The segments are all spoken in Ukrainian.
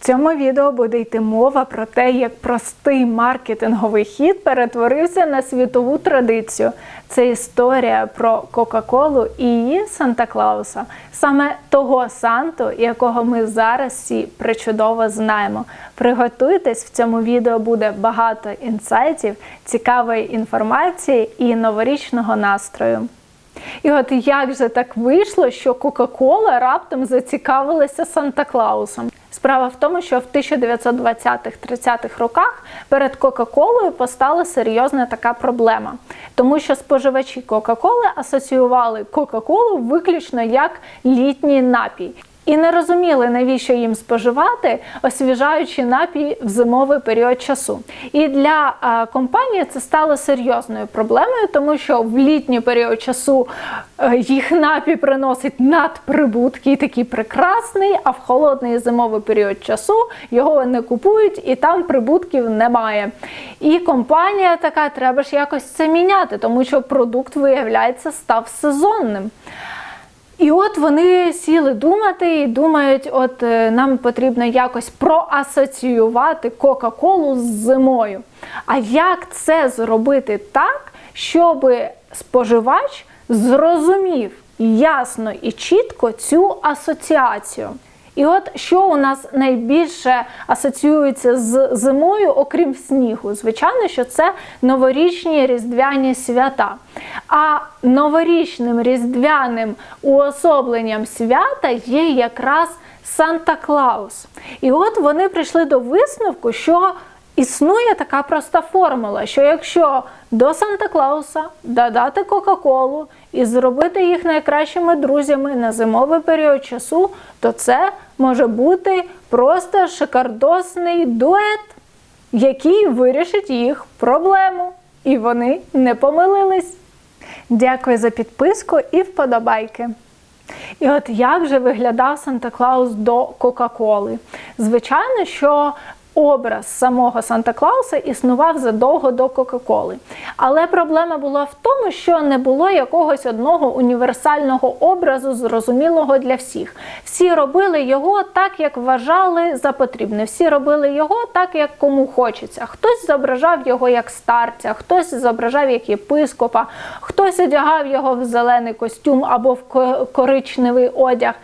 В цьому відео буде йти мова про те, як простий маркетинговий хід перетворився на світову традицію. Це історія про Кока-Колу і її Санта-Клауса, саме того Санту, якого ми зараз всі причудово знаємо. Приготуйтесь, в цьому відео буде багато інсайтів, цікавої інформації і новорічного настрою. І от як же так вийшло, що Кока-Кола раптом зацікавилася Санта-Клаусом? Справа в тому, що в 1920-30-х роках перед Кока-Колою постала серйозна така проблема, тому що споживачі Кока-Коли асоціювали Кока-Колу виключно як літній напій. І не розуміли, навіщо їм споживати освіжаючий напій в зимовий період часу. І для компанії це стало серйозною проблемою, тому що в літній період часу е, їх напій приносить надприбутки, такий прекрасний, а в холодний зимовий період часу його не купують і там прибутків немає. І компанія така, треба ж якось це міняти, тому що продукт, виявляється, став сезонним. І от вони сіли думати і думають, от е, нам потрібно якось проасоціювати Кока-Колу з зимою. А як це зробити так, щоб споживач зрозумів ясно і чітко цю асоціацію? І от що у нас найбільше асоціюється з зимою, окрім снігу? Звичайно, що це новорічні різдвяні свята. А новорічним різдвяним уособленням свята є якраз Санта Клаус. І от вони прийшли до висновку, що Існує така проста формула, що якщо до Санта Клауса додати Кока-Колу і зробити їх найкращими друзями на зимовий період часу, то це може бути просто шикардосний дует, який вирішить їх проблему. І вони не помилились. Дякую за підписку і вподобайки. І от як же виглядав Санта Клаус до Кока-Коли? Звичайно, що образ самого Санта Клауса існував задовго до Кока-Коли. Але проблема була в тому, що не було якогось одного універсального образу, зрозумілого для всіх. Всі робили його так, як вважали за потрібне. Всі робили його так, як кому хочеться. Хтось зображав його як старця, хтось зображав як єпископа, хтось одягав його в зелений костюм або в коричневий одяг.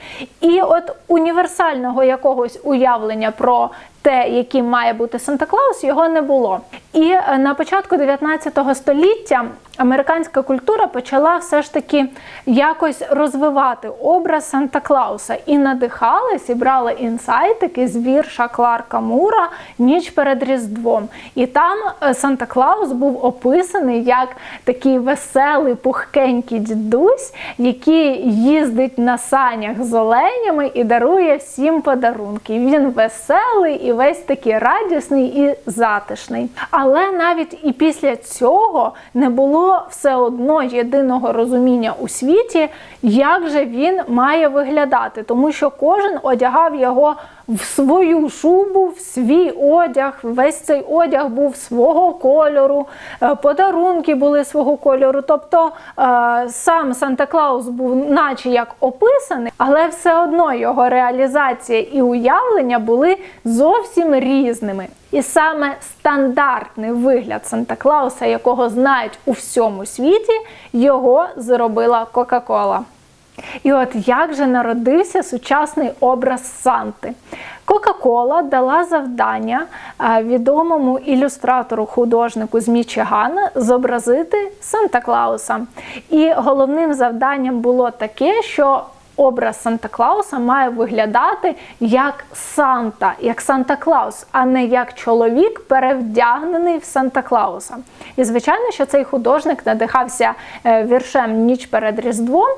І от універсального якогось уявлення про те, яким має бути Санта Клаус, його не було. І е, на початку 19 століття американська культура почала все ж таки якось розвивати образ Санта Клауса і надихалась, і брала інсайтики з вірша Кларка Мура Ніч перед Різдвом. І там е, Санта Клаус був описаний як такий веселий, пухкенький дідусь, який їздить на санях з оленями і дарує всім подарунки. Він веселий і весь такий радісний і затишний. Але навіть і після цього не було все одно єдиного розуміння у світі, як же він має виглядати, тому що кожен одягав його в свою шубу, в свій одяг. Весь цей одяг був свого кольору, е, подарунки були свого кольору. Тобто е, сам Санта Клаус був, наче як описаний, але все одно його реалізація і уявлення були зовсім різними. І саме стандартний вигляд Санта Клауса, якого знають у всьому світі, його зробила Кока-Кола. І от як же народився сучасний образ Санти? Кока-Кола дала завдання відомому ілюстратору художнику з Мічигана зобразити Санта Клауса. І головним завданням було таке, що образ Санта Клауса має виглядати як Санта, як Санта Клаус, а не як чоловік, перевдягнений в Санта Клауса. І звичайно, що цей художник надихався е, віршем Ніч перед Різдвом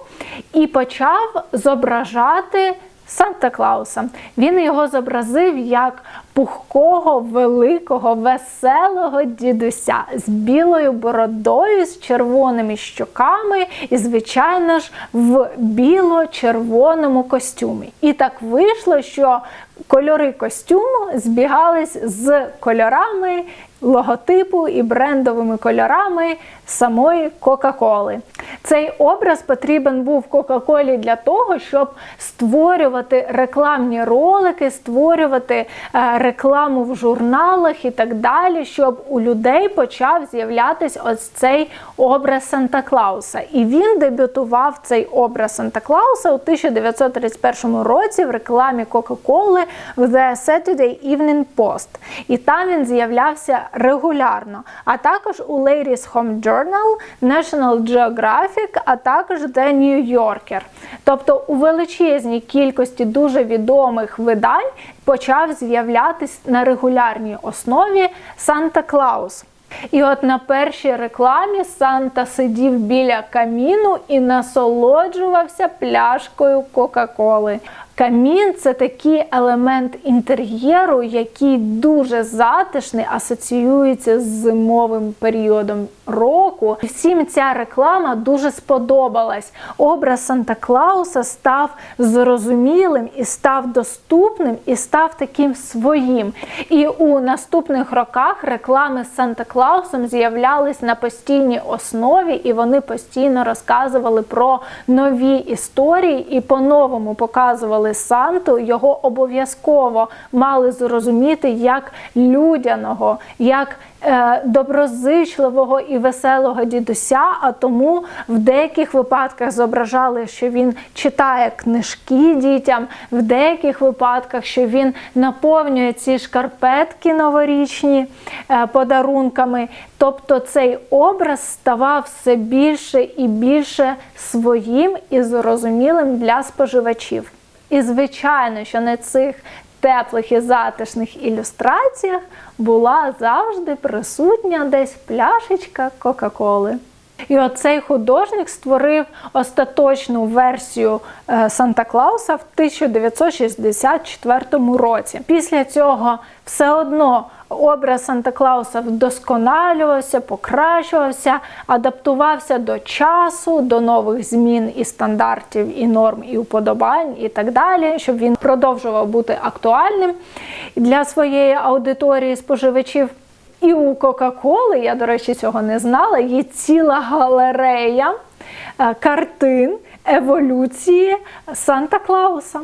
і почав зображати. Санта Клауса. Він його зобразив як пухкого, великого, веселого дідуся з білою бородою, з червоними щоками і, звичайно ж, в біло-червоному костюмі. І так вийшло, що кольори костюму збігались з кольорами логотипу і брендовими кольорами самої Кока-Коли. Цей образ потрібен був Кока-Колі для того, щоб створювати рекламні ролики, створювати е, рекламу в журналах і так далі, щоб у людей почав з'являтися ось цей образ Санта Клауса. І він дебютував цей образ Санта Клауса у 1931 році в рекламі Кока-Коли в The Saturday Evening Post. І там він з'являвся регулярно. А також у Ladies Home Journal, National Geographic, а також The New Yorker. Тобто у величезній кількості дуже відомих видань почав з'являтись на регулярній основі Санта Клаус. І от на першій рекламі Санта сидів біля каміну і насолоджувався пляшкою Кока-Коли. Камін це такий елемент інтер'єру, який дуже затишний, асоціюється з зимовим періодом року. Всім ця реклама дуже сподобалась. Образ Санта Клауса став зрозумілим і став доступним, і став таким своїм. І у наступних роках реклами з Санта Клаусом з'являлись на постійній основі, і вони постійно розказували про нові історії і по-новому показували Санту. Його обов'язково мали зрозуміти як людяного, як доброзичливого і веселого дідуся. А тому в деяких випадках зображали, що він читає книжки дітям, в деяких випадках, що він наповнює ці шкарпетки новорічні е, подарунками. Тобто цей образ ставав все більше і більше своїм і зрозумілим для споживачів. І звичайно, що на цих теплих і затишних ілюстраціях була завжди присутня десь пляшечка Кока-Коли. І оцей художник створив остаточну версію е, Санта Клауса в 1964 році. Після цього все одно образ Санта Клауса вдосконалювався, покращувався, адаптувався до часу, до нових змін і стандартів, і норм, і уподобань, і так далі, щоб він продовжував бути актуальним для своєї аудиторії споживачів. І у Кока-Коли, я, до речі, цього не знала, є ціла галерея е, картин еволюції Санта Клауса.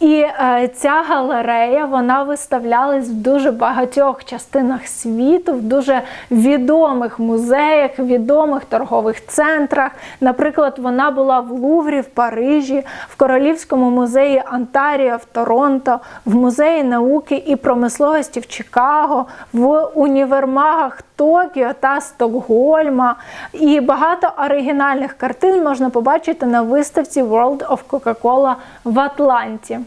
І е, ця галерея вона виставлялась в дуже багатьох частинах світу, в дуже відомих музеях, відомих торгових центрах. Наприклад, вона була в Луврі в Парижі, в Королівському музеї Онтаріо в Торонто, в музеї науки і промисловості в Чикаго, в універмагах Токіо та Стокгольма. І багато оригінальних картин можна побачити на виставці World of Coca-Cola в Атланті.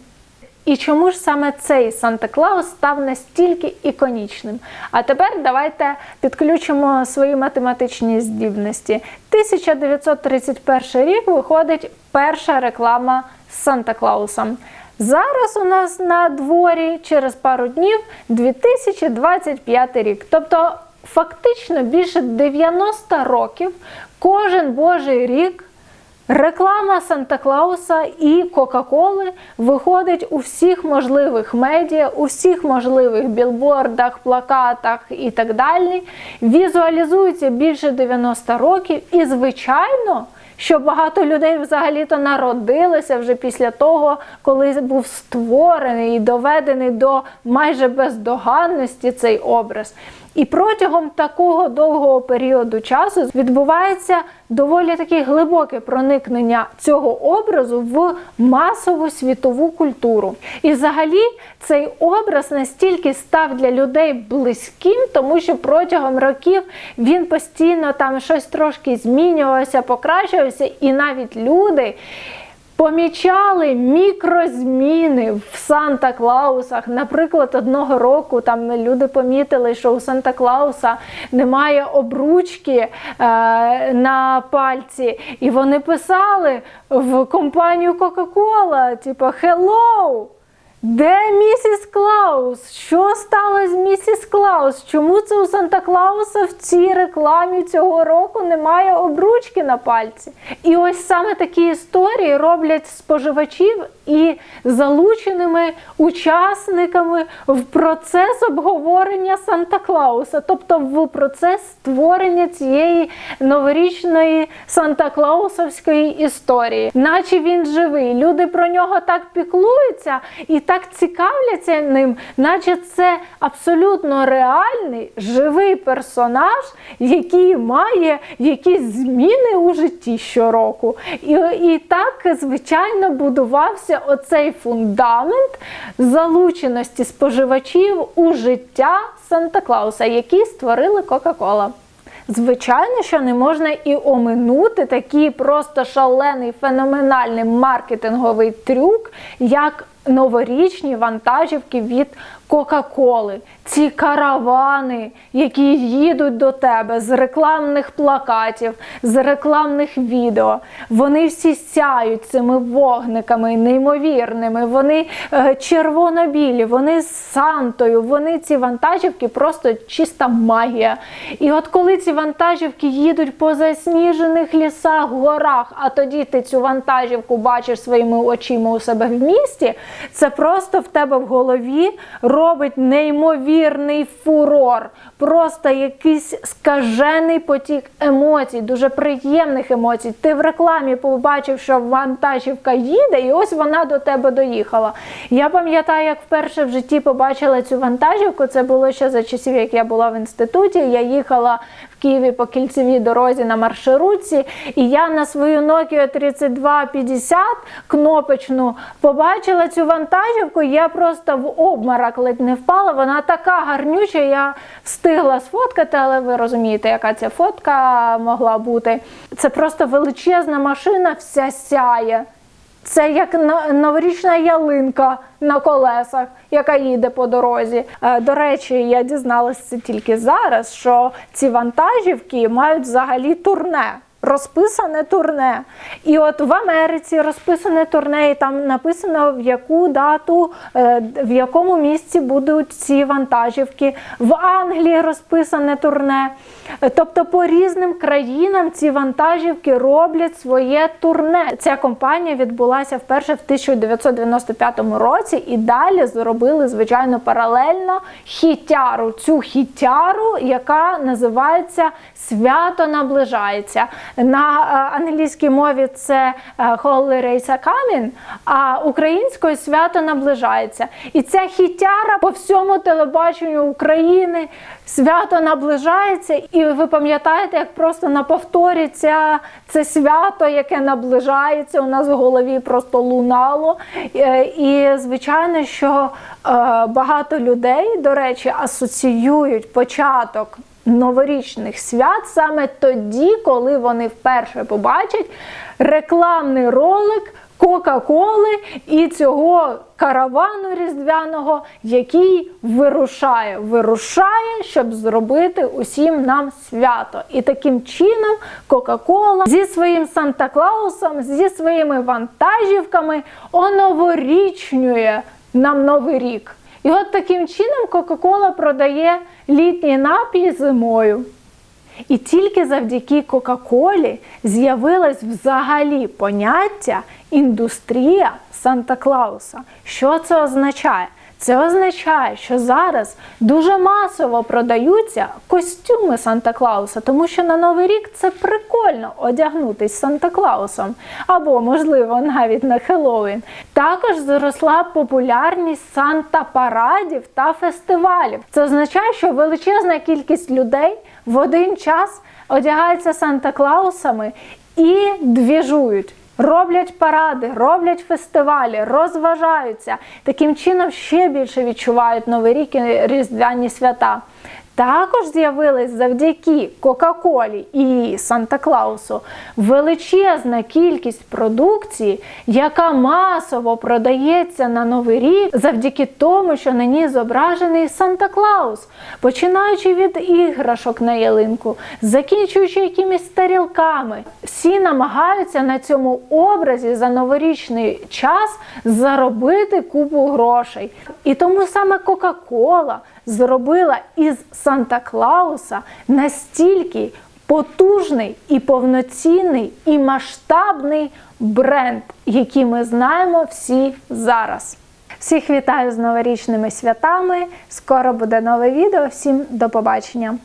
І чому ж саме цей Санта Клаус став настільки іконічним? А тепер давайте підключимо свої математичні здібності. 1931 рік виходить перша реклама з Санта Клаусом. Зараз у нас на дворі через пару днів 2025 рік. Тобто, фактично більше 90 років кожен божий рік. Реклама Санта Клауса і Кока-Коли виходить у всіх можливих медіа, у всіх можливих білбордах, плакатах і так далі. Візуалізується більше 90 років, і, звичайно, що багато людей взагалі-то народилося вже після того, коли був створений і доведений до майже бездоганності цей образ. І протягом такого довгого періоду часу відбувається доволі таке глибоке проникнення цього образу в масову світову культуру. І взагалі цей образ настільки став для людей близьким, тому що протягом років він постійно там щось трошки змінювався, покращувався, і навіть люди. Помічали мікрозміни в Санта Клаусах. Наприклад, одного року там люди помітили, що у Санта Клауса немає обручки е, на пальці, і вони писали в компанію Coca-Cola, типу, Hello! Де місіс Клаус? Що сталося з місіс Клаус? Чому це у Санта Клауса в цій рекламі цього року немає обручки на пальці? І ось саме такі історії роблять споживачів і залученими учасниками в процес обговорення Санта Клауса, тобто в процес створення цієї новорічної Санта Клаусовської історії, наче він живий. Люди про нього так піклуються і так цікавляться ним, наче це абсолютно реальний живий персонаж, який має якісь зміни у житті щороку. І, і так, звичайно, будувався оцей фундамент залученості споживачів у життя Санта Клауса, який створили Кока-Кола. Звичайно, що не можна і оминути такий просто шалений феноменальний маркетинговий трюк, як новорічні вантажівки від Кока-Коли. Ці каравани, які їдуть до тебе з рекламних плакатів, з рекламних відео, вони всі сяють цими вогниками неймовірними, вони е, червоно-білі, вони з Сантою, вони ці вантажівки просто чиста магія. І от коли ці вантажівки їдуть по засніжених лісах, горах, а тоді ти цю вантажівку бачиш своїми очима у себе в місті, це просто в тебе в голові робить неймовірний фурор, просто якийсь скажений потік емоцій, дуже приємних емоцій. Ти в рекламі побачив, що вантажівка їде, і ось вона до тебе доїхала. Я пам'ятаю, як вперше в житті побачила цю вантажівку. Це було ще за часів, як я була в інституті. Я їхала в Києві по кільцевій дорозі на маршрутці, і я на свою Nokia 3250 кнопочну побачила цю вантажівку. Я просто в обморок ледь не впала. Вона така гарнюча. Я встигла сфоткати, але ви розумієте, яка ця фотка могла бути. Це просто величезна машина, вся сяє. Це як на- новорічна ялинка на колесах, яка їде по дорозі. Е, До речі, я дізналася тільки зараз, що ці вантажівки мають взагалі турне. Розписане турне. І от в Америці розписане турне, і там написано, в яку дату, е, в якому місці будуть ці вантажівки. В Англії розписане турне. Тобто по різним країнам ці вантажівки роблять своє турне. Ця компанія відбулася вперше в 1995 році і далі зробили, звичайно, паралельно хітяру. Цю хітяру, яка називається Свято наближається. На е, англійській мові це е, Holy Race are Coming, а українською свято наближається. І ця хітяра по всьому телебаченню України свято наближається. І ви пам'ятаєте, як просто на повторі ця, це свято, яке наближається, у нас в голові просто лунало. Е, І звичайно, що багато людей, до речі, асоціюють початок новорічних свят саме тоді, коли вони вперше побачать рекламний ролик Кока-Коли і цього каравану різдвяного, який вирушає, вирушає, щоб зробити усім нам свято. І таким чином Кока-Кола зі своїм Санта-Клаусом, зі своїми вантажівками оноворічнює нам новий рік. І от таким чином Кока-Кола продає літній напій зимою. І тільки завдяки Кока-Колі з'явилось взагалі поняття індустрія Санта-Клауса. Що це означає? Це означає, що зараз дуже масово продаються костюми Санта-Клауса, тому що на Новий рік це прикольно одягнутись Санта-Клаусом, або, можливо, навіть на Хеллоуін. Також зросла популярність Санта-парадів та фестивалів. Це означає, що величезна кількість людей в один час одягаються Санта-Клаусами і двіжують. Роблять паради, роблять фестивалі, розважаються. Таким чином ще більше відчувають Новий рік і Різдвяні свята. Також з'явилась завдяки Кока-Колі і Санта-Клаусу величезна кількість продукції, яка масово продається на Новий рік завдяки тому, що на ній зображений Санта-Клаус, починаючи від іграшок на ялинку, закінчуючи якимись тарілками. Всі намагаються на цьому образі за новорічний час заробити купу грошей. І тому саме Кока-Кола зробила із Санта-Клауса настільки потужний і повноцінний і масштабний бренд, який ми знаємо всі зараз. Всіх вітаю з новорічними святами. Скоро буде нове відео. Всім до побачення!